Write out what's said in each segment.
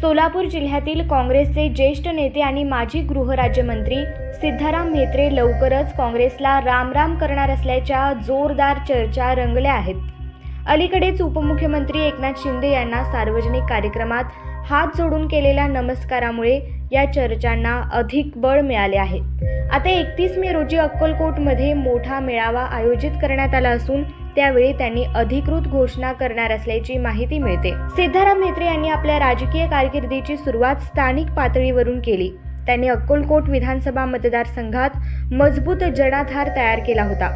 सोलापूर जिल्ह्यातील काँग्रेसचे ज्येष्ठ नेते आणि माजी गृहराज्यमंत्री सिद्धाराम म्हेत्रे लवकरच काँग्रेसला रामराम करणार असल्याच्या जोरदार चर्चा रंगल्या आहेत. अलीकडेच उपमुख्यमंत्री एकनाथ शिंदे यांना सार्वजनिक कार्यक्रमात हात जोडून केलेल्या नमस्कारामुळे या चर्चांना अधिक बळ मिळाले आहे. आता एकतीस मे रोजी अक्कलकोटमध्ये मोठा मेळावा आयोजित करण्यात आला असून त्यावेळी त्यांनी अधिकृत घोषणा करणार असल्याची माहिती मिळते. सिद्धाराम म्हेत्रे यांनी आपल्या राजकीय कारकिर्दीची सुरुवात स्थानिक पातळीवरून केली. त्यांनी अक्कलकोट विधानसभा मतदारसंघात मजबूत जनाधार तयार केला होता.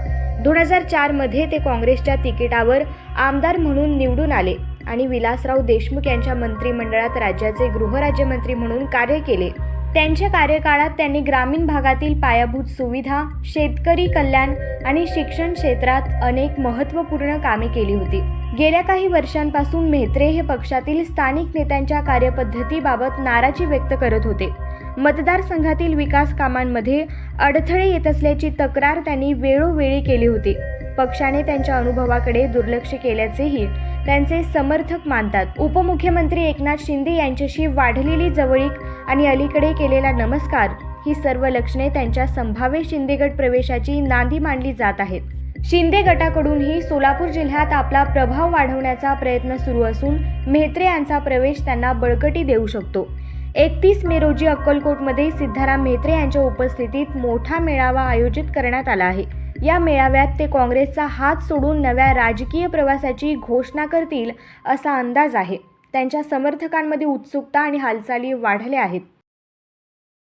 दोन हजार चारमध्ये ते काँग्रेसच्या तिकिटावर आमदार म्हणून निवडून आले आणि विलासराव देशमुख यांच्या मंत्रिमंडळात राज्याचे गृहराज्यमंत्री म्हणून कार्य केले. त्यांच्या कार्यकाळात त्यांनी ग्रामीण भागातील पायाभूत सुविधा शेतकरी कल्याण आणि शिक्षण क्षेत्रात अनेक महत्त्वपूर्ण कामे केली होती. गेल्या काही वर्षांपासून मेहत्रे हे पक्षातील स्थानिक नेत्यांच्या कार्यपद्धतीबाबत नाराजी व्यक्त करत होते. मतदारसंघातील विकास कामांमध्ये अडथळे येत असल्याची तक्रार त्यांनी वेळोवेळी केली होती. पक्षाने त्यांच्या अनुभवाकडे दुर्लक्ष केल्याचेही त्यांचे समर्थक मानतात. उपमुख्यमंत्री एकनाथ शिंदे यांच्याशी वाढलेली जवळीक आणि अलीकडे केलेला नमस्कार ही सर्व लक्षणे त्यांच्या संभाव्य शिंदेगड प्रवेशाची नांदी मानली जात आहेत. शिंदे गटाकडूनही सोलापूर जिल्ह्यात आपला प्रभाव वाढवण्याचा प्रयत्न सुरू असून म्हेत्रे यांचा प्रवेश त्यांना बळकटी देऊ शकतो. एकतीस मे रोजी अक्कलकोटमध्ये सिद्धाराम म्हेत्रे यांच्या उपस्थितीत मोठा मेळावा आयोजित करण्यात आला आहे. या मेळाव्यात ते काँग्रेसचा हात सोडून नव्या राजकीय प्रवासाची घोषणा करतील असा अंदाज आहे. त्यांच्या समर्थकांमध्ये उत्सुकता आणि हालचाली वाढल्या आहेत.